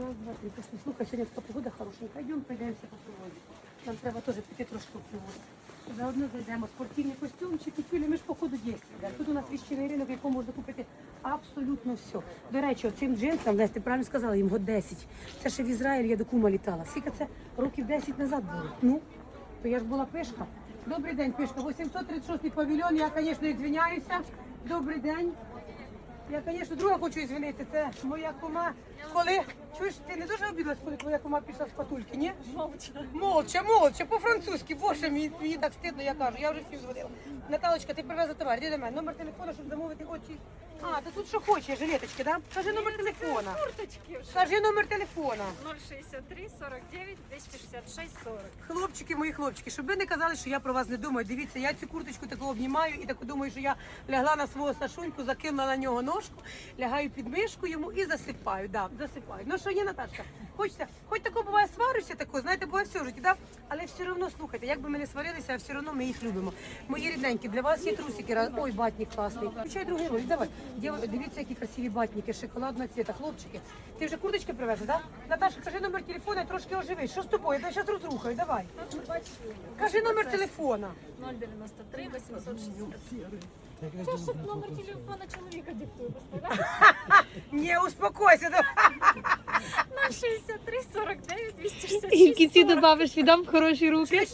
Раз, два, три. Пошли. Слухай, сьогодні така погода хорошенька. Йдемо, пройдемося по привозі. Нам треба теж піти трошки в. Заодно зайдемо спортивні костюмчики, філі. Ми ж по ходу дійсно. Тут у нас віщений ринок, в якому можна купити абсолютно все. До речі, цим джинсам, Лесь, ти правильно сказала, їм год 10. Це ще в Ізраїль я до кума літала. Скільки це років 10 назад було? Ну, то я ж була пишка. Добрий день, пишка. 836 павільйон. Я, звісно, звиняюся. Добрий день. Я, звісно, друга хочу звінити. Це моя кума. Коли чуєш, ти не дуже обідалась, коли твоя кума пішла з патульки, ні? Молча. Молча, молча, по-французьки. Боже, мені, мені так стидно, я кажу, я вже всім зводила. Наталочка, ти привезла товар, іди до мене. Номер телефону, щоб замовити оці. А, ти тут що хочеш, жилеточки, да? Кажи номер телефона. Курточки вже. Кажи номер телефона. 063 49 266 40. Хлопчики, мої хлопчики, щоб ви не казали, що я про вас не думаю. Дивіться, я цю курточку таку обнімаю і таку думаю, що я лягла на свого Сашуньку, закинула на нього ножку, лягаю під мишку йому і засипаю. Да, засипаю. Ну що є, Наташка? Хочеться, хоч тако буває, сварюся, тако, знаєте, буває все в житті, да? але все одно слухайте, як би ми не сварилися, все одно ми їх любимо. Мої рідненькі, для вас є трусики. Ой, батні класний. Включай другий ролик, давай. Дивіться, які красиві батніки, шоколадна цвіта. Хлопчики, ти вже курточки привезли, так? Да? Наташа, кажи номер телефона, трошки оживи. Що з тобою? Я зараз розрухаю, давай. Кажи номер телефона. 093 863. Це ж номер телефона чоловіка диктує постійно. Не, успокойся. 060 53, 49, 266. І в кінці додавиш, віддам в хороші руки.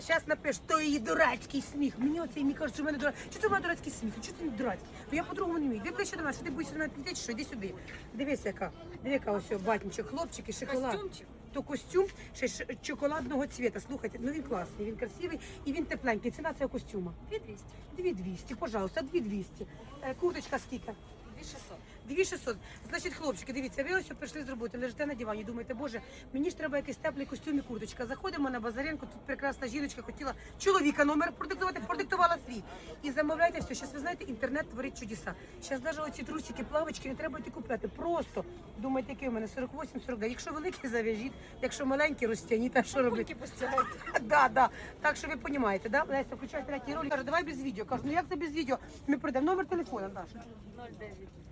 Зараз напиш, то її дурацький сміх. Мені оцей мені кажуть, що в мене дурацький. Чи це в мене дурацький сміх? Чи ти не дурацький? Бо я по-другому не вмію. Де ближче до мене, що ти будеш до мене підійти, що йди сюди. Дивись, яка. дивись яка ось батінчик, хлопчик і шоколад. Костюмчик. То костюм ще ш- шоколадного цвіта. Слухайте, ну він класний, він красивий і він тепленький. Ціна цього костюма. 2200, 2200, пожалуйста, 2200. Е, Курточка скільки? 2600. 2600. Значить, хлопчики, дивіться, ви ось прийшли з роботи, лежите на дивані, думаєте, боже, мені ж треба якийсь теплий костюм і курточка. Заходимо на базаренку, тут прекрасна жіночка хотіла чоловіка номер продиктувати, продиктувала свій. І замовляйте все. Зараз ви знаєте, інтернет творить чудеса. Зараз навіть оці трусики, плавочки не треба йти купляти. Просто думайте, який у мене 48-49. Якщо великий, зав'яжіть, якщо маленький, розтягніть, а що робити? Да, да. Так що ви розумієте, да? Леся, включай третій ролик. Каже, давай без відео. Кажу, ну як це без відео? Ми прийдемо. Номер телефона, Даша. 09.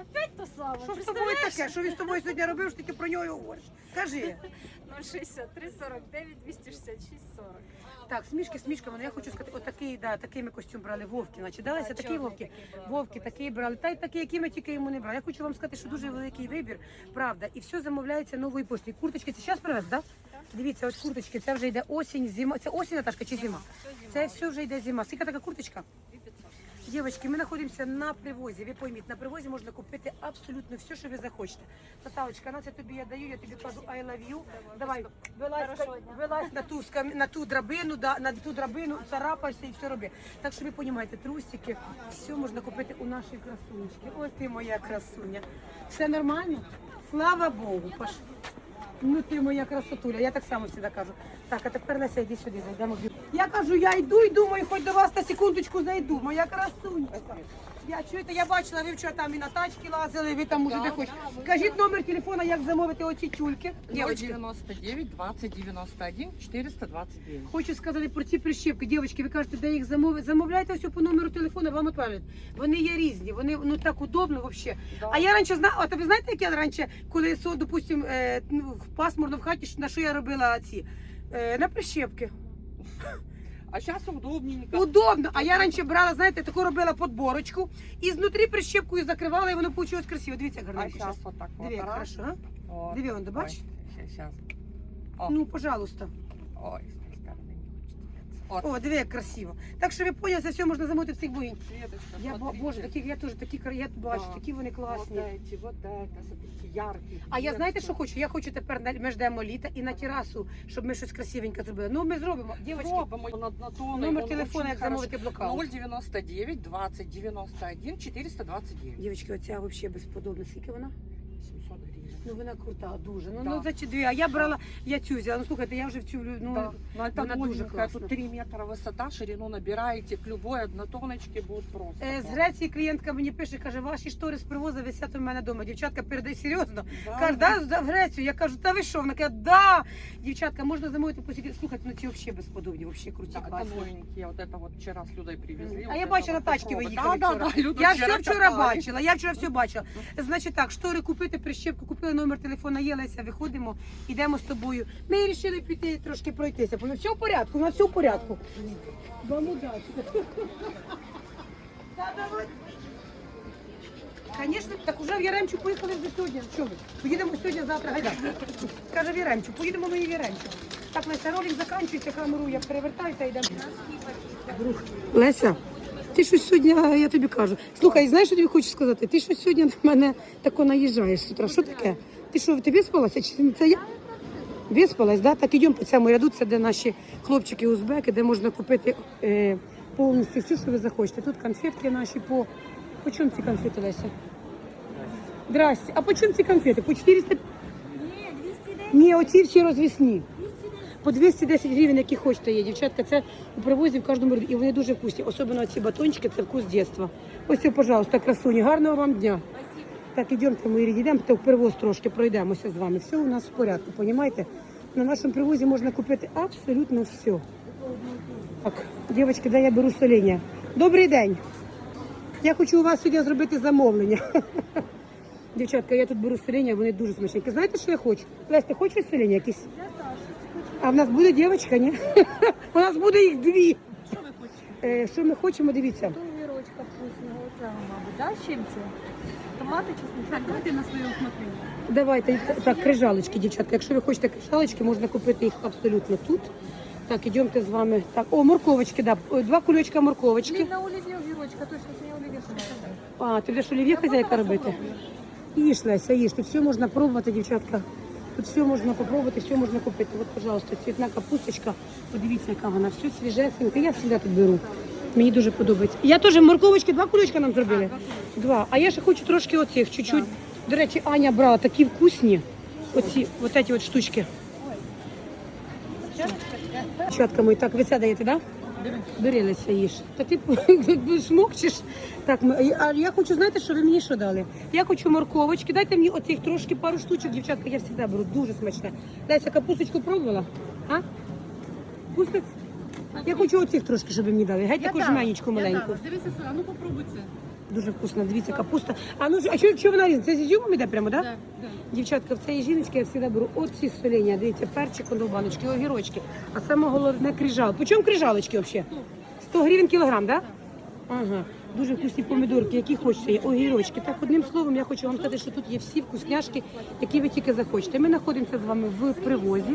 Опять то саме. Що з тобою таке? Що він з тобою сьогодні робив, що тільки про нього і говориш? Кажи. 063 49 266 40. Так, смішки, смішками, ну я хочу сказати, отакий, да, такий ми костюм брали Вовки. Значить, далися такі чорний Вовки. такий брали. Вовки такий брали. Та й такі, які ми тільки йому не брали. Я хочу вам сказати, що дуже великий вибір, правда. І все замовляється новою поштою. Курточки, це зараз привез, так? Да? Дивіться, от курточки, це вже йде осінь, зима. Це осінь, Наташка, чи зима? Зима. Це все вже йде зима. Скільки така курточка? 2500. Дівчатки, ми знаходимося на привозі. Ви пойміть, на привозі можна купити абсолютно все, що ви захочете. Наталочка, на це тобі я даю, я тобі кажу I love you. Давай, вилазь, вилазь на ту скам- на ту драбину, да, на ту драбину, царапайся і все роби. Так що ви розумієте, трусики, все можна купити у нашої красунечки. Ось ти моя красуня. Все нормально? Слава Богу. Паш. Ну ти моя красотуля, я так само завжди кажу. Так, а тепер Леся, йди сюди, зайдемо. Я кажу, я йду і думаю, хоч до вас на секундочку зайду. Моя красунька. Я чуєте, я бачила, ви вчора там і на тачки лазили, ви там уже де хочете. Кажіть номер телефона, як замовити оці тюльки. Дівчатки, 099 20 91 429. Хочу сказати про ці прищепки. Дівчатки, ви кажете, де їх замовити. Замовляйте все по номеру телефону, вам відправлять. Вони є різні, вони ну так удобно взагалі. А я раніше знала, а то ви знаєте, як я раніше, коли со, допустим, е, ну, в пасмурно в хаті, на що я робила ці? Е, на прищепки. А зараз удобненько. Удобно. А я раніше брала, знаєте, таку робила подборочку і знутрі прищепкою закривала, і воно вийшло красиво. Дивіться, гарненько. А зараз отак. Диви, хорошо. Диви, он, бачиш? Ну, пожалуйста. Ой, с той стороны не О, диви, як красиво. Так що ви поняли, це все можна замовити в цих боїнь. Светочка, Я бо- смотрите. боже, такі я теж такі кра- я бачу, Да. такі вони класні. Вот эти, вот это, смотрите, яркие. А я знаєте, що хочу? Я хочу тепер на- ми ждемо літа і на терасу, щоб ми щось красивеньке зробили. Ну ми зробимо. Дівчатки, номер очень як замовити блокаут. 099 20 91 429. Дівчатки, оця взагалі безподобна. Скільки вона? 700 гривен. Ну вона крута, дуже. Ну, Да. ну за ці дві. А я брала, я цю взяла. Ну слухайте, я вже в цю ну. да. Но это она дуже новенькая, классная. тут 3 метра высота, ширину набираете, к любой однотоночке будет просто. Е, З классно. Греції клієнтка мені пише, каже, ваші штори з привозу висять у мене вдома. Дівчатка, передай серйозно. Да, Каже, да, да, в Грецію. Я кажу, та ви що? Вона каже, да. Дівчатка, можна замовити посіти. Слухайте, ну ці взагалі безподобні, взагалі круті, Да, это класні. новенькие, вот это вот вчера с Людой привезли. А вот я это бачила вот тачки ви попробуй. їхали Да, вчора. да, да, Люда Я все вчора каталась. бачила, я вчора все бачила. Значить так, штори купити, прищепку купила. написали номер телефона, є Леся, виходимо, йдемо з тобою. Ми вирішили піти трошки пройтися. Все в порядку, у нас все в порядку. Вам удачі. Звісно, так уже в Яремчу поїхали вже сьогодні. Що ви? Поїдемо сьогодні, завтра гайда. Каже в Яремчу, поїдемо ми в Яремчу. Так, Леся, ролик закінчується, камеру я перевертаю та йдемо. Леся, ти щось сьогодні, я тобі кажу. Слухай, знаєш, що тобі хочу сказати? Ти щось сьогодні на мене тако наїжджаєш з утра. Що таке? Ти що, ти виспалася? Чи це я? Виспалась, да? Так ідемо по цьому ряду, це де наші хлопчики узбеки, де можна купити е, повністю все, що ви захочете. Тут конфетки наші по. По чому ці конфети, Леся? Здрасте. А по чому ці конфети? По 400? Ні, оці всі розвісні. По 210 гривень, які хочете є. Дівчатка, це у привозі в кожному ряду. І вони дуже вкусні. Особливо ці батончики, це вкус дитинства. Ось, це, пожалуйста, красуні. Гарного вам дня. Так, ідемте, рідні, йдемо, то в привоз трошки пройдемося з вами. Все у нас в порядку, понімаєте? На нашому привозі можна купити абсолютно все. Так, дівчатки, де я беру соління. Добрий день. Я хочу у вас сьогодні зробити замовлення. Дівчатка, я тут беру соління, вони дуже смачненькі. Знаєте, що я хочу? Лесь, ти хочеш соління якісь? А в нас буде дівчинка, ні? У нас буде їх дві. Що ви хочете? Е, Що ми хочемо, дивіться. Огірочка вкусного, оцього, мабуть, да? з чим це? Томати, чесночок? Так, давайте на своє усмотрення. Давайте так, крижалочки, дівчатка. Якщо ви хочете крижалочки, можна купити їх абсолютно тут. Так, ідемте з вами. Так, о, морковочки, да. О, Два кульочка морковочки. Блін, на олів'є огірочка, точно, сьогодні олів'є що А, ти будеш олів'є хазяйка робити? Їж, Леся, їж. Тут все можна пробувати, дівчатка. Тут все можна попробувати, все можна купити. От, пожалуйста, цвітна капусточка. Подивіться, яка вона, все свіжесенька. Я завжди тут беру. Мені дуже подобається. Я теж морковочки, два кульочка нам зробили. Два. А я ще хочу трошки оцих, чуть-чуть. До речі, Аня брала такі вкусні. Оці, от ці от штучки. Дівчатка мої, так, ви це даєте, так? Да? Бери, Леся, їж. Та ти смокчеш. Так, а я хочу, знаєте, що ви мені що дали? Я хочу морковочки, дайте мені оцих трошки пару штучок, дівчатка, я завжди беру, дуже смачне. Леся, капусточку пробувала? А? Пустець? Я хочу оцих трошки, щоб ви мені дали. Геть таку жменечку маленьку. Дивися, а ну попробуй це. Дуже вкусно, дивіться, капуста. А ну а що, що вона різна? Це з ізюмом іде прямо, так? Да? Так, так. Дівчатка, в цієї жіночки я завжди беру оці соління, дивіться, перчик, баночки, огірочки. А саме головне крижал. По чому крижалочки взагалі? 100 гривень кілограм, так? Да? Ага. Дуже вкусні помідорки, які хочете, є огірочки. Так, одним словом, я хочу вам сказати, що тут є всі вкусняшки, які ви тільки захочете. Ми знаходимося з вами в привозі.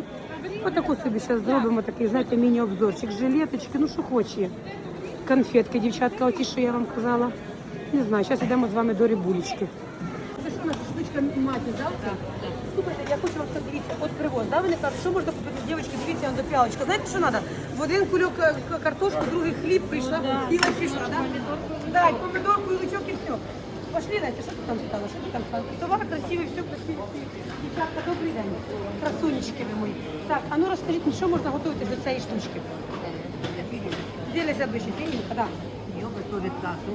Отаку собі зараз зробимо такий, знаєте, міні-обзорчик. Жилеточки, ну що хоче. Конфетки, дівчатка, оті, що я вам казала. Не знаю, зараз йдемо з вами до рибулечки. Це що у нас штучка маті, да? Слухайте, я хочу вам сказати, дивіться, от привоз, да? Вони кажуть, що можна купити, дівчатки, дивіться, до пялочка. Знаєте, що треба? В один кульок е, к- картошку, другий хліб прийшла, біла пішла, да? Да, і помидорку, і лучок, і все. Пошли, Леся, що ти там стало? Що ти там стало? Товар красивий, все красивий. Дівчатка, добрий день. Красунечки ви мої. Так, а ну розкажіть мені, що можна готувати до цієї штучки? Ділися ближче, фігінка, да. Ее готовят кашу.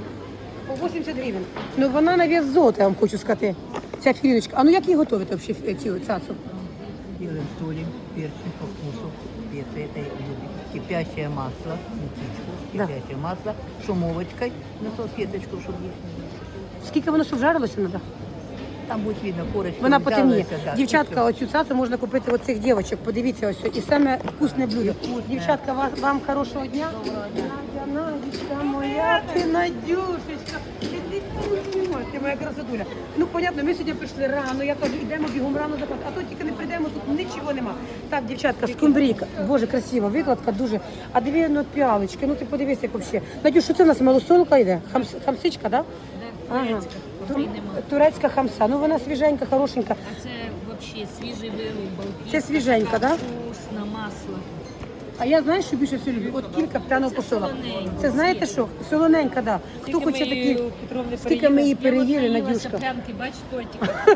По 80 гривень. Ну вона на вес золота, я вам хочу сказати. Ця філіночка. А ну як її готувати взагалі цю цацу? Делаем солим, перчим по вкусу. Если это любит. Кипящее масло, мутичку, Да. кипящее масло, шумовочкой на салфеточку, чтобы лишнее. Скільки воно щоб жарилося треба? Там будет видно корочка. Вона потемніє. взялась, да, Дівчатка, оцю цацу можна купити оцих дівочок. Подивіться ось. І саме вкусне блюдо. Дівчатка, вас, вам хорошого дня. Надя, Надічка моя, ти Надюшечка. Ти, ти, ти, ти моя красотуля. Ну, понятно, ми сьогодні прийшли рано, я кажу, йдемо бігом рано заходити. А то тільки не прийдемо, тут нічого нема. Так, дівчатка, скумбрійка. Боже, красива, викладка дуже. А диви, ну, піалочки, ну ти подивися, як взагалі. Надюш, що це у нас малосолка йде? Хамс, хамсичка, так? Да? Ага. Тур- Турецька хамса. Ну вона свіженька, хорошенька. А це взагалі свіжий вирубал. Це свіженька, так? Да? Вкусно, масло. А я знаю, що більше всього люблю. От кілька пряного посола. Це знаєте що? Солоненька, да. Хто хоче такі? Скільки ми її переїли, Надюшка? прянки, бач, тортик.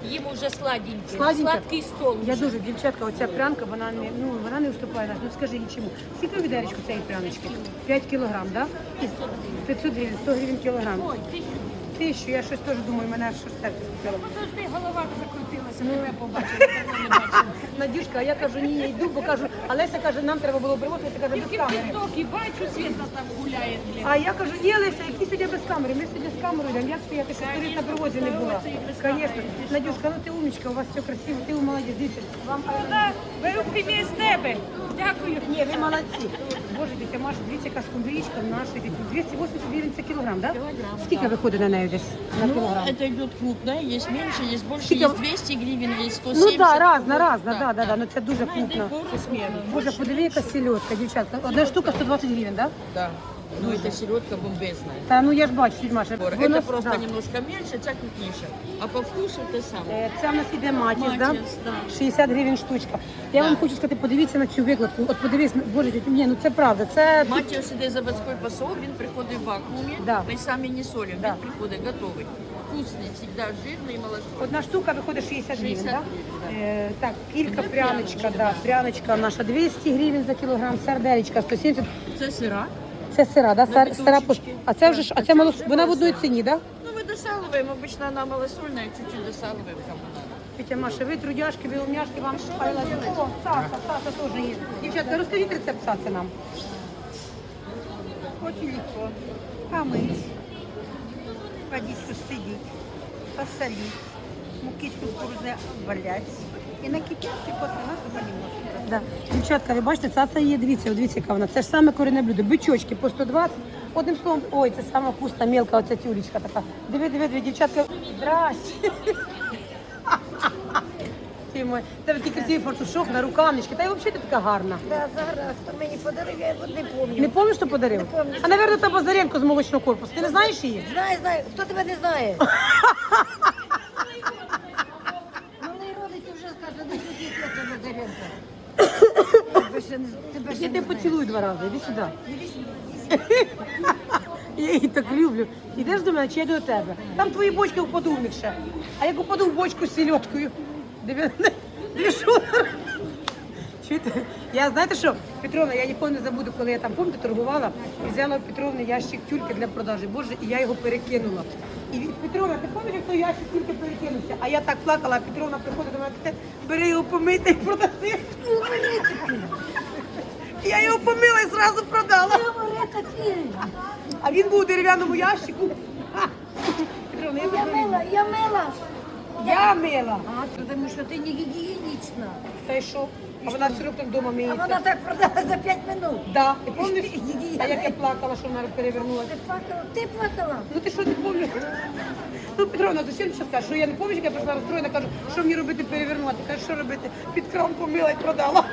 Їм уже сладенький. Сладенько? Сладкий стол. Я дуже, дівчатка, оця прянка, вона не, ну, вона не уступає нас. Ну скажи нічому. Скільки відеречку цієї пряночки? 5 кілограм? Да? 500 гривень, 100 гривень кілограм. Тисячу, я щось теж думаю, мене щось серце скупило. Ну, завжди голова голова давно не бачила. Надюшка, а я кажу, ні, я йду, бо кажу, а Леся каже, нам треба було привозити, каже, без камери. Тільки бачу, Світа там гуляє. блін. А я кажу, ні, Леся, які сьогодні без камери? Ми сьогодні з камерою йдемо. Як стояти, що сторіс на привозі не була? Звісно. Надюшка, ну ти умничка, у вас все красиво, ти молодець, дивіться. Вам Да, Беру примір з тебе. Дякую. Ні, ви молодці. Боже, дитя Маша, дивіться, яка скумбрічка наша. 280 гривень це кілограм, так? Да? Скільки виходить на неї десь на Ну, кілограм? это идет крупная, есть меньше, есть больше, Сколько- есть 200 гривен, есть Ну так, разна, разна, да, да, да, ну це дуже крупно. Боже, подиви, яка сільотка, дівчатка. Одна штука 120 гривень, так? Да? Да. Ну, это селедка бомбезная. Та ну я ж бачу, тіть Маша. Это воно- просто да. немножко меньше, ця крупніша. А по вкусу те саме. Е, Це в нас іде матіс, да? Матіс, да. 60 гривень штучка. Я вам хочу сказати, подивіться на цю викладку. От подивись, боже, тіть, ні, ну це правда. Це тут- Матіос іде заводський посол, він приходить в вакуумі, Да. ми самі не солимо, Да. він приходить готовий. Вкусний, завжди жирний, молодой. Одна штука виходить 60 гривень, 60 да? Е, так, кілька пряночка, да, пряночка наша 200 гривень за кілограм, сарделечка 170. Це сира. Це сира, да? Сар, біточці. сира, пош- а це вже ж, а це вже вона в одній ціні, да? Ну, ми досалуємо, обично вона малосольна, чуть-чуть досалуємо кому надо. Тетя Маша, ви трудяшки, ви умняшки, вам шпайла. О, цаца, цаца теж є. Дівчатка, розкажіть рецепт цаці нам. Очень легко. Помыть, водичку сцедить, посолить, муки кукурузную обвалять и накипеть, и после нас понемножку. Да. Дівчатка, ви бачите, цаца є, дивіться, дивіться, яка вона. Це ж саме корінне блюдо. Бичочки по 120. Одним словом, ой, це саме вкусна, мелка, оця тюлечка така. Диви, диви, диви, дівчатка. Здрасте. Ти мой, тебе такий красивий фартушок на рукавнички. Та й взагалі ти така гарна. Да, зараз, хто мені подарив, я його не пам'ятаю. Не пам'ятаєш, хто подарив? пам'ятаю. А, напевно, та Базаренко з молочного корпусу. Ти не знаєш її? Знаю, знаю, хто тебе не знає? Малий родить вже скаже, не ходіть, я тебе Назаренко. Тебе ще не- тебе ще Я не тебе знаю. поцілую два рази, іди сюди. Я її так люблю. Ідеш до мене чи я йду до тебе? Там твої бочки впаду в них ще. А як упаду в бочку з сільоткою, Чуєте? Я знаєте що, Петровна, я ніколи не забуду, коли я там пам'ятаєте, торгувала і взяла у Петровни ящик тюльки для продажі. Боже, і я його перекинула. І від- Петровна, ти пам'ятаєш, той ящик тюльки перекинувся? А я так плакала, а Петровна приходить до мене, «Те, бери його помити і продаси. Я його помила і зразу продала. А він був у дерев'яному ящику. Петровна, я Я тебе мила, я мила. Я мила. А, тому що ти не гігієнічна. Та й що? А вона все одно вдома А миється. вона так продала за 5 минут. Да. Ти пам'ятаєш? А як я плакала, що вона перевернулася? Ти плакала, ти плакала. Ну ти що не пам'ятаєш? Ну, Петровна, то ти скажеш? Що я не пам'ятаю, як я прийшла розстроєна, кажу, що мені робити перевернути? Кажу, що робити? Під крам помила і продала.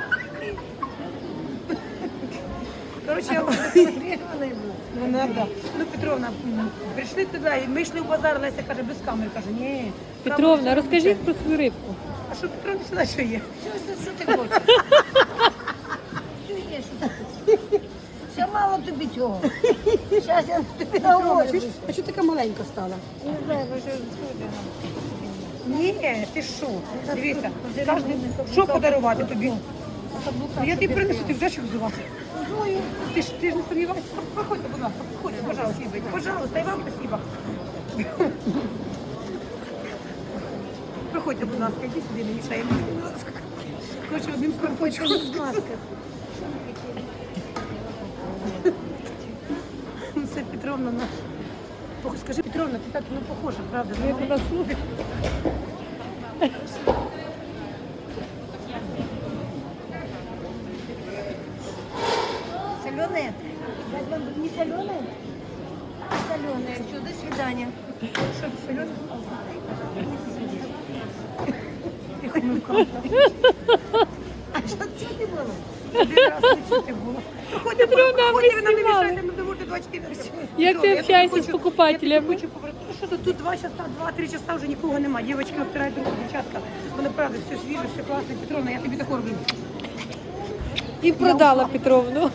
Коротше, я Грішаний був. Вона, да. Ну, Петровна, прийшли туди, і ми йшли в базар, Леся каже, без камери. Каже, ні. Петровна, розкажіть про свою рибку. А що Петровна сюди що є? Що, що, що ти хочеш? Що є, що ти хочеш? Ще мало тобі цього. Зараз я тобі наговорю. А чого така маленька стала? Не знаю, що сходимо. Ні, ти що? Скажи, що подарувати тобі? Я тобі принесу, ти вже їх взувати. Ти ж, ти ж не сумнівайся. Проходьте, будь ласка, проходьте, пожалуйста, пожалуйста, і вам спасибо. Проходьте, будь ласка, йди сюди, не мішай мені, будь ласка. Коротше, одним скорпочком. Будь ласка. Ну, Це Петровна наша. Пох- Скажи, Петровна, ти так ну, похожа, правда? Я тебе слухаю. 24 Як ти общаєшся з покупателями? Я хочу повернути. Ну, Що тут, тут два часа, два-три часа вже нікого немає. Дівчатки обтирають руки, дівчатка. Воно правда, все свіже, все класне. Петровна, я тобі таку роблю. І продала Петровну.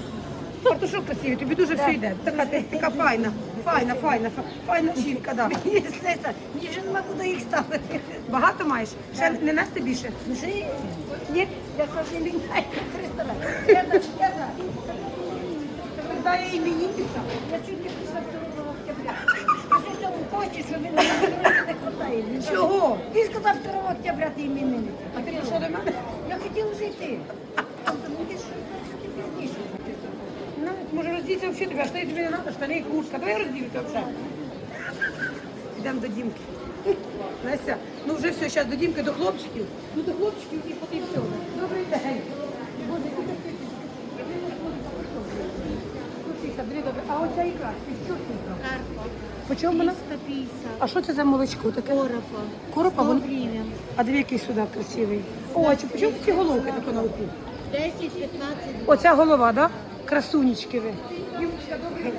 Фартушок красивий, тобі дуже все йде. Така, ти- така файна, файна, файна, фа- файна жінка, да. Мені вже нема куди їх ставити. Багато маєш? Ще не нести більше? Ні, я сам не міняю 300 разів. Я так, я так. Когда я іменинниця. Я чуть не прийшла 2 октября. Скажи цьому Кості, що він не хватає. Чого? Він сказав 2 октября ти іменинниця. А ти прийшла до мене? Я хотіла вже йти. Тому ти що пізніше. Ну, може роздіться взагалі тобі, а штани тобі не треба, штани і куртка. Давай розділися взагалі. Йдемо до Дімки. Настя, ну вже все, зараз до Дімки, до хлопчиків. Ну до хлопчиків і потім все. Добрий день. Боже, ти ти- дві добре. А оця ікра, ти що це ікра? Карпа. По чому вона? 150. А що це за молочко таке? Коропа. Коропа, 100 вон... гривен. а дві який сюди красивий. О, а чи по чому ці головки таке на оку? 10, 15. Оця голова, да? Красунечки ви. Дівчинка, добрий день.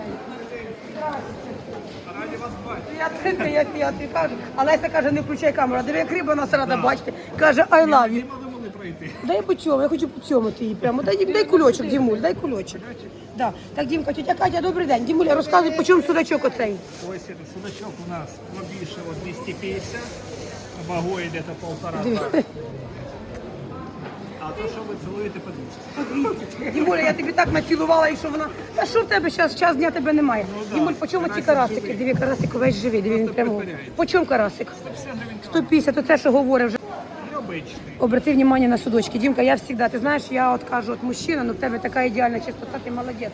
Раді вас бачити. Я, я, я, я кажу. А Леся каже, не включай камеру. Диви, як риба нас рада бачити. Каже, I love you. Дай по цьому, я хочу по цьому ти її прямо. Дай, дай кульочок, Дімуль, дай кульочок. Да. Так, Дімка, тетя Катя, добрий день. Дімуля, розказуй, по чому судачок оцей? Ось этот судачок у нас побільшого 250, вагою где-то полтора. Диви. А то, що ви цілуєте по 200. Дімуля, я тобі так націлувала, і що вона. Та що в тебе зараз, час дня тебе немає? Дімуль, по чому ці карасики? Диви, карасик увесь живий, диви, він прямо. По чому карасик? 150, оце що говорить вже. Обрати внимание на судочки. Дімка, я завжди, ти знаєш, я от кажу, от мужчина, ну в тебе така ідеальна чистота, ти молодець.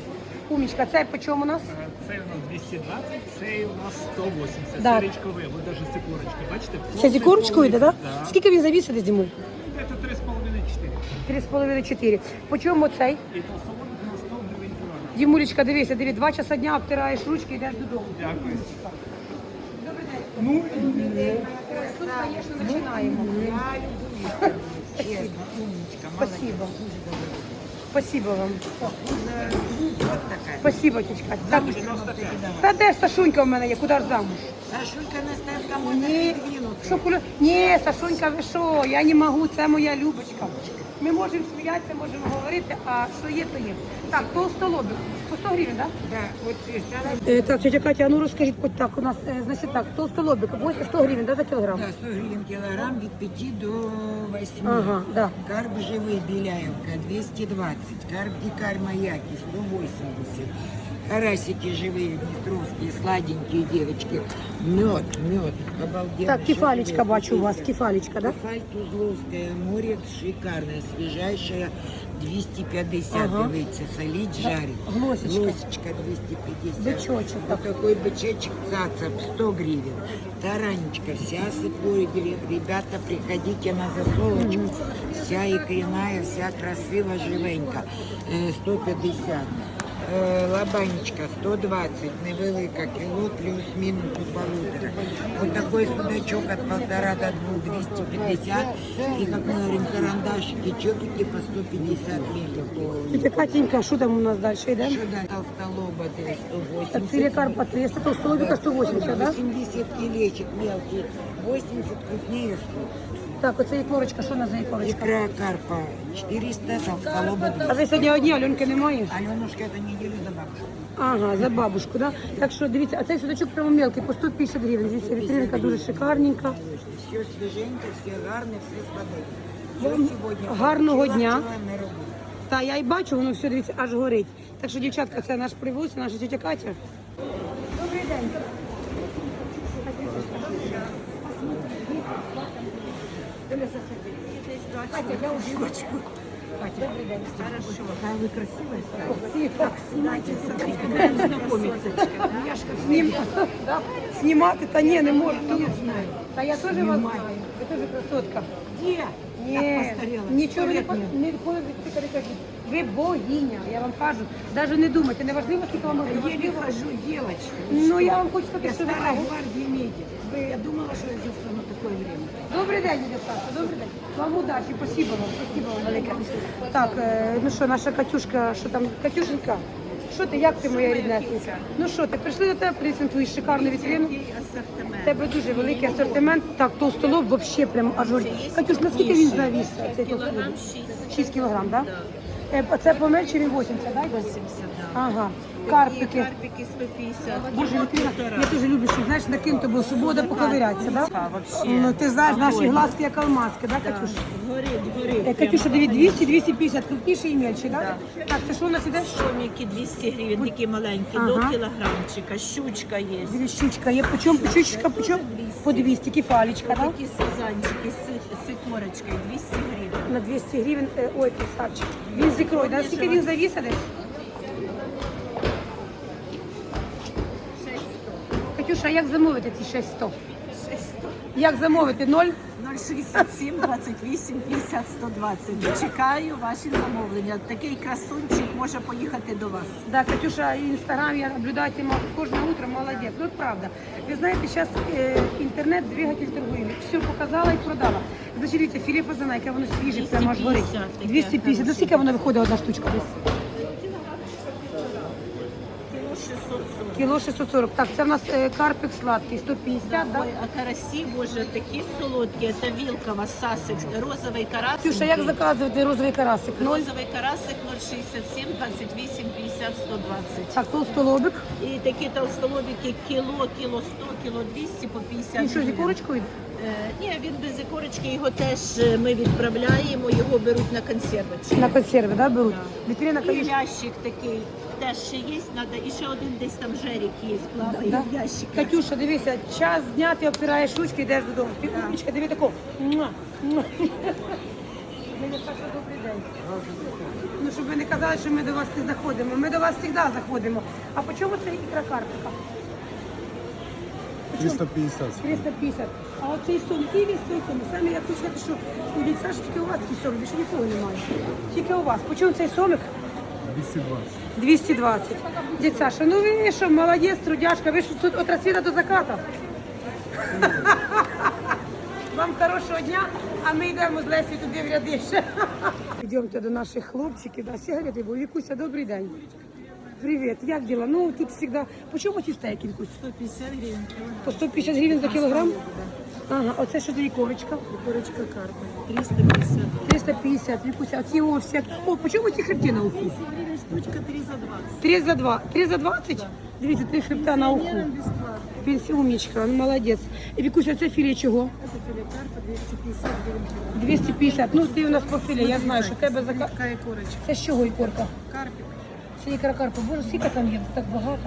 Умічка, це по чому у нас? Цей у нас 220, цей у нас 180. Да. Це річковий, ви навіть з ікорочки, бачите? Це зі корочкою йде, так? Да. Скільки він завісить десь, Дімуль? Це 3,5-4. 3,5-4. По чому цей? І толстолобик на 100 гривень кілограм. Дімулечка, дивися, диви, два часа дня обтираєш ручки, йдеш додому. Дякую. Ну, тут, звісно, починаємо. Спасибо. Спасибо вам. Спасибо, тічка. Так, та де ж Сашунька в мене є? Куди ж замуж? Сашулька наставка Ні, що куля... Ні, Сашунька, ви що? Я не можу, це моя Любочка. Ми можемо сміятися, можемо говорити, а що є, то є. Так, толстолобик. По 100 гривень, так? Да? Е, так, тетя Катя, а ну розкажіть, хоч так, у нас, е, значить так, толстолобик, 8 100 гривень, да, за кілограм? Да, 100 гривен килограмм від 5 до 8. Ага, да. Карп живий Беляевка 220. Карп дикарь Маяки 180. Карасики живые, днестровские, сладенькие девочки. Мед, мед, обалденно. Так, кефалечка бачу у вас, 150. кефалечка, да? Кефаль Тузловская, море шикарное, свежайшее, 250, Ага. дивіться, солить, жарить. Глосечка. Глосечка 250. Бычочек Вот такой бычечек цацап 100 гривен. Таранечка вся с икрой. Ребята, приходите на засолочку. Вся икряная, вся красиво, живенька. Э, 150. Е, Лабанечка 120, невелика, кіло плюс-мінус у полутора. Вот такой судачок от полтора до двух, 250. И, как мы говорим, карандашики, чокики по 150 миллилитров. Тетя Катенька, що там у нас далі йде? Что дальше? Толстолоба 180. Цілі карпа 300, толстолобика 180, да? 80 килечек мелкие, 80 крупнее 100. Так, оце ікорочка, що у нас за ікорочка? Икра карпа 400, толстолоба А 200. ви сьогодні одні, Альонки немає? Аленушка эту неделю за бабушку. Ага, за бабушку, да? Так що дивіться, а цей судачок прямо мелкий, по 150 гривень. Дивіться, вітринка дуже шикарненька. Все свеженько, все гарные, все. Вам сегодня. гарного дня. пчела на. Та я і бачу, воно все дивіться, аж горить. Так що, дівчатка, це наш привоз, наша тетя Катя. Добрий день. Катя, я у жіночку. Катя, день. Хорошо. Какая вы красивая стали. Так, снимайте, знакомиться. Сним... Да? Знімати? Та ні, не можу. Та я теж вас знаю. Ви теж красотка. Ні. Ні, нічого не не виходить цих кажуть. Ви богиня, я вам кажу. Навіть не думайте, не важливо, скільки вам років. Еле хожу, девочка. Ну я вам хочу сказати, Я що ви гвардии медик. Вы- Я думала, что я застану такое время. Добрий день, Саша, добрий день. Вам удачі, спасибо вам, спасибо вам велике. Так, е, ну що, наша Катюшка, що там, Катюшенька, що ти, як ти моя ріднесенька? Ну що, ти прийшли до тебе, принесемо твою шикарну вітрину. У тебе дуже великий асортимент. Так, толстолоб взагалі прям аж. Катюш, наскільки він завіс, цей толстолоб? 6 кілограм, так? Да? Е, а Це помельче він 80, так? 80, Ага. Карпики. Карпики 150. Боже, я дуже люблю, що знаєш, накинуто було, щоб вода поковирятися, да? Ну, ти знаєш, наші глазки як алмазки, да, Катюш? Горить, Е, горить. Катюша, диві 200, 250, крупніші і мельчі, да? Так, це що у нас іде? Шоміки 200 гривень, такі маленькі, Ага. до кілограмчика. Щучка є. Дві щучка, є почем, щучка, почем? По 200, кефалечка, да? Такі сазанчики з, з 200 гривень. на 200 гривень. Е, Ой, красавчик. Він з ікрою. Да? Скільки він завіса десь? Катюша, а як замовити ці 600? 600. Як замовити? Ноль? 067 28 50 120. Чекаю ваші замовлення. Такий красунчик може поїхати до вас. Да, Катюша, інстаграм я наблюдаю тема кожне утро, молодець. Ну, правда. Ви знаєте, зараз е, інтернет двигатель торгує. Все показала і продала. Значить, дивіться, філе фазана, яке воно свіже, прямо аж горить. 250. Ну, скільки воно виходить одна штучка десь? Кіло 640. Так, це в нас е, карпик сладкий, 150, да? Ой, а карасі, боже, такі солодкі. Це вілкова, сасик, розовий карасик. Катюша, як заказувати розовий карасик? Ноль. Розовий карасик 067 28 50 120. Так, толстолобик. І такі толстолобики кіло, кіло 100, кіло 200 по 50 І що, з гривень. ікорочкою? Е, Ні, він без ікорочки, його теж е, ми відправляємо, його беруть на консервацію. На консерви, да, беруть? Вітрина, І конечно. ящик такий теж ще є, надо, і ще один десь там жерік є, плаває Да? в ящиках. Катюша, дивися, час дня ти опираєш ручки, йдеш додому. Ти умничка, диви тако. Муа, муа. Мені Саша, добрий день. Ну, щоб ви не казали, що ми до вас не заходимо. Ми до вас завжди заходимо. А по чому це ікра карпика? 350. 350. А оцей який весь цей? Саме я хочу сказати, що у дітей ж тільки у вас такий сом, більше нікого немає. Тільки у вас. По чому цей сомик? 220. 220. Дядь Саша, ну ви що, молодець, трудяшка, ви що тут от рассвета до заката. Вам хорошого дня, а ми йдемо з Лесі туди в ряди ще. Йдемте до наших хлопчиків, да, сигарети, бо Вікуся, добрий день. Привіт, як діла? Ну тут завжди. По чому ті стейки, Вікусь? 150 гривень. По 150 гривень за кілограм? Ага, оце що за ікорочка? Курочка карпа. 350. 350, Вікуся, а ці о, всякі. О, по чому ці хребти на уху? штучка 3 за 20. 3 за 2. 3 за 20? Дивіться, три хребта на уху. Пенсіумнічка, ну молодець. І Вікуся, це філе чого? Это филе карпа 250 гривен. 250. Ну ти у нас по філе, я знаю, що тебе зака... Какая курочка? Це з чого ікорка? Карпик. Це ікра карпа. Боже, скільки там є? Так багато.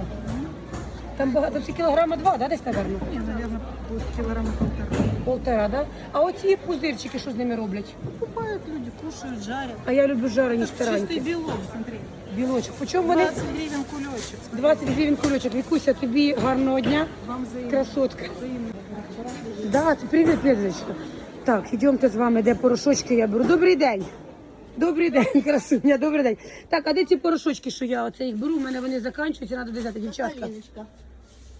Там багато, це кілограма два, да, десь, наверно? Не, наверное, будет килограмма полтора. Полтора, да? А оці пузирчики, що з ними роблять? Покупают люди, кушают, жарят. А я люблю жарені Чистый штараньки. белок, смотри. Білочок. По чому вони? 20 гривен кулечек. 20 гривень кульочок. Вікуся, тобі гарного дня. Вам за Красотка. Да, ти привіт, Лізочка. Так, йдемте з вами, де порошочки я беру. Добрий день. Добрий день, красуня, добрий день. Так, а де ці порошочки, що я оце їх беру? У мене вони закінчуються, треба взяти, дівчатка.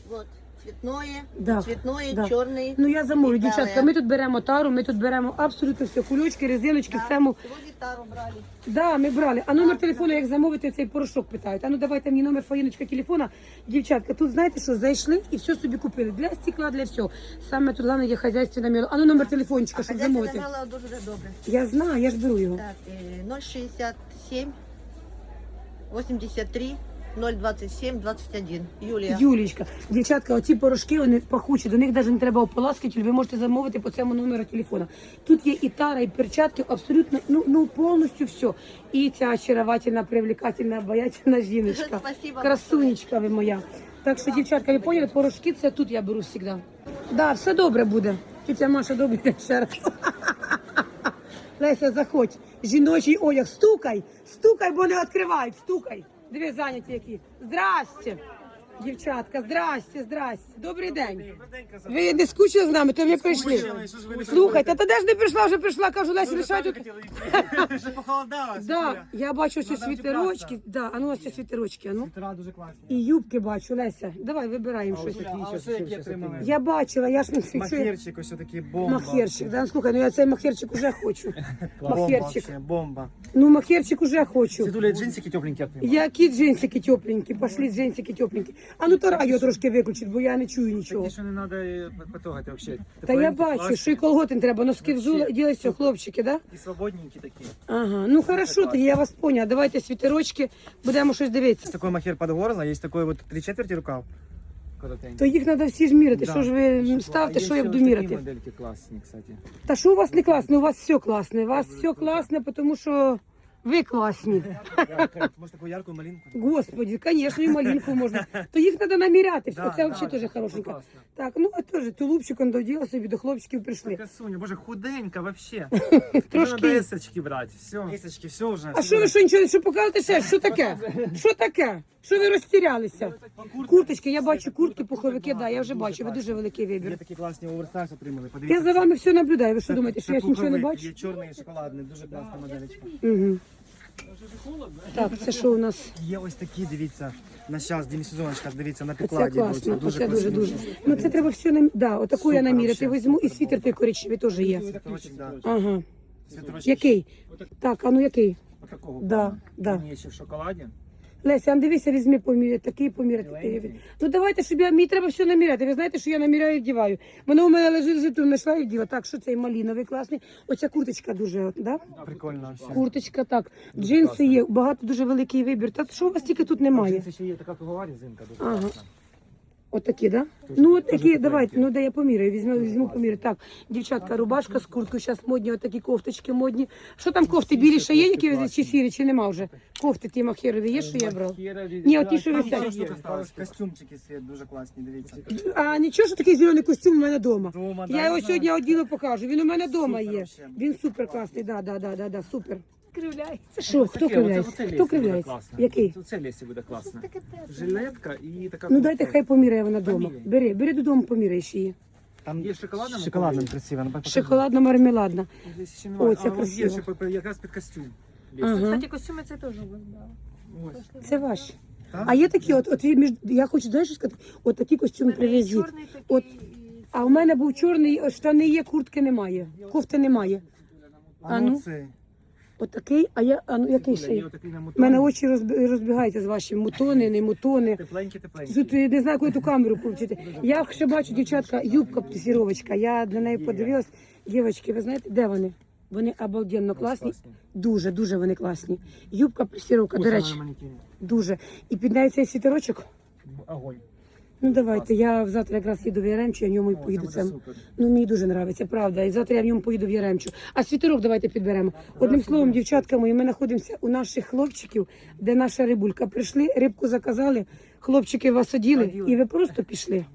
Вот. Цветное, Да, цветное, да. черный. Ну я замовлю, дівчатка. Ми тут беремо тару, ми тут беремо абсолютно все. Кульочки, резиночки, в цьому. Всего гитару брали. Да, ми брали. А номер телефону, як замовити цей порошок, питають. А ну давайте мені номер фаїночка телефона. Дівчатка, тут знаєте що, зайшли і все собі купили. Для стекла, для всього. Саме тут головне є хазяйственна міло. А ну номер телефончика, щоб замовити. мало дуже добре. Я знаю, я ж беру його. Так, э, 067 83 027 21. Юлія. Юлічка, дівчатка, оці порошки вони пахучі, до них навіть не треба ополаскати, ви можете замовити по цьому номеру телефона. Тут є і тара, і перчатки, абсолютно, ну, ну повністю все. І ця очаровательна, привлекательна, обаятельна жіночка. Спасибо Красунечка ви моя. Так що, дівчатка, ви поняли, порошки це тут я беру завжди. Да, все добре буде. Тетя Маша, добрий день ще раз. Леся, заходь. Жіночий одяг. Стукай, стукай, бо не відкривають. Стукай. Дві зайняті які. Здрасте. Дівчатка, здрасте, здрасте. Добрий день. Ви не скучили з нами, то ви прийшли. Слухайте, та де ж не прийшла, вже прийшла, кажу, Леся, лишай тут. Вже похолодало. Да, я бачу ось Надо світерочки. Да, а ну ось ці світерочки, а ну. Дуже класні. І юбки бачу, Леся. Давай вибираємо щось. А ось які отримали? Я бачила, я ж не що Махерчик, ось такий бомба. Махерчик, да, ну, слухай, ну я цей махерчик уже хочу. Бомба Махерчик. бомба. Ну, махерчик уже хочу. Світуля, джинсики тепленькі отримали. Які джинсики тепленькі, пошли джинсики тепленькі. А ну то радіо трошки виключить, бо я не чую нічого. Такі, що не треба потрогати взагалі. Та я бачу, що і колготи не треба, носки взула, ділай все, хлопчики, да? І свободненькі такі. Ага, ну хорошо, тоді я вас поняла. Давайте світерочки, будемо щось дивитися. такой махер под горло, есть такой вот три четверти рукав. То їх треба всі ж міряти. Да. Що ж ви ставте, що я буду міряти? модельки класні, кстати. Та що у вас не класно? У вас все класне. У вас все класне, тому що Ви класні. Може таку ярку малинку? Господи, звісно, і малинку можна. То їх треба наміряти. Да, Оце да, взагалі теж це хорошенько. Так, ну а теж тулупчиком доділа собі до хлопчиків прийшли. Красуня, боже, худенька вообще. Трошки. Надо эсочки брать, все. Эсочки, все уже. А що ви що нічого, що покажете ще? Що таке? Що таке? Що ви розтірялися? Курточки, я бачу куртки, пуховики, да, я вже бачу, ви дуже великий Є вибір. такі класні оверсайз отримали. Я за вами все наблюдаю. Ви що думаєте, що я нічого не бачу? Є чорний і шоколадний, дуже класна моделька. Угу. Так, це що у нас? Є ось такі, дивіться, на час демісезоночка, дивіться, на Це підкладі. класно, йдуть, це дуже дуже. Ну це треба все на да, отаку я Супер наміряти вообще. візьму і світер той коричневий теж є. Світорочок, да. Ага. Світорочок. Який? Так, а ну який? Отакого. Да, да. Він є ще в шоколаді. Леся, а ну дивися, візьми поміряти, такий поміряти. Біленький. Ну давайте, щоб я, мені треба все наміряти. Ви знаєте, що я наміряю і вдіваю. Воно у мене лежить, лежить, то знайшла і вділа. Так, що цей маліновий класний. Оця курточка дуже, от, да? Прикольно. Курточка, так. Джинси є, багато дуже великий вибір. Та що у вас тільки тут немає? Це ще є така кругова резинка, дуже Ага. класна. От такі, да? Ну, от такі, давайте, ну де я поміряю, візьму, візьму поміряю. Так, дівчатка, рубашка з курткою, зараз модні, от такі кофточки модні. Що там кофти білі ще є, які ви чи сірі, чи нема вже? Кофти ті махерові є, що я брав? Ні, от ті, що Там висять. ще. Костюмчики світ дуже класні, дивіться. А нічого, що такий зелений костюм у мене вдома. Я його сьогодні одіну покажу. Він у мене вдома є. Він супер класний, да, да, да, да, да, супер. Кривляється. Що, хто кривляється? Хто кривляється? Який? Це Лесі буде класно. Жилетка і така Ну дайте хай поміряє вона вдома. Поміряй. Бери, бери додому, поміряй ще її. Там є шоколадна? Шоколадна красива. ну, покажи. Шоколадно-мармеладна. Здесь ще О, це А, ось є красиво. ще якраз під костюм. Ага. костюми це теж у. Ось. Це ваші. Так? А є такі, от, от між, я хочу, знаєш, що сказати, от такі костюми привезіть. Чорний такий. От. А у мене був чорний, штани є, куртки немає, кофти немає. А А ну ну? це. От такий, а я, а ну який ще Є отакий У мене очі розби- розбігаються з вашим мутони, не мутони. Тепленькі, тепленькі. Тут я не знаю, коли ту камеру включити. Я ще бачу, дівчатка, юбка плісіровочка. Я на неї подивилась. Дівчатки, ви знаєте, де вони? Вони обалденно класні. Дуже, дуже вони класні. Юбка плісіровка, до речі, дуже. І під нею цей світерочок. Огонь. Ну давайте, я завтра якраз їду в Яремчу, я в ньому і поїду. це супер. ну мені дуже подобається, правда. І завтра я в ньому поїду в Яремчу. А світерок давайте підберемо. Одним словом, дівчатка мої, ми знаходимося у наших хлопчиків, де наша рибулька. Прийшли, рибку заказали, хлопчики вас оділи, і ви просто пішли.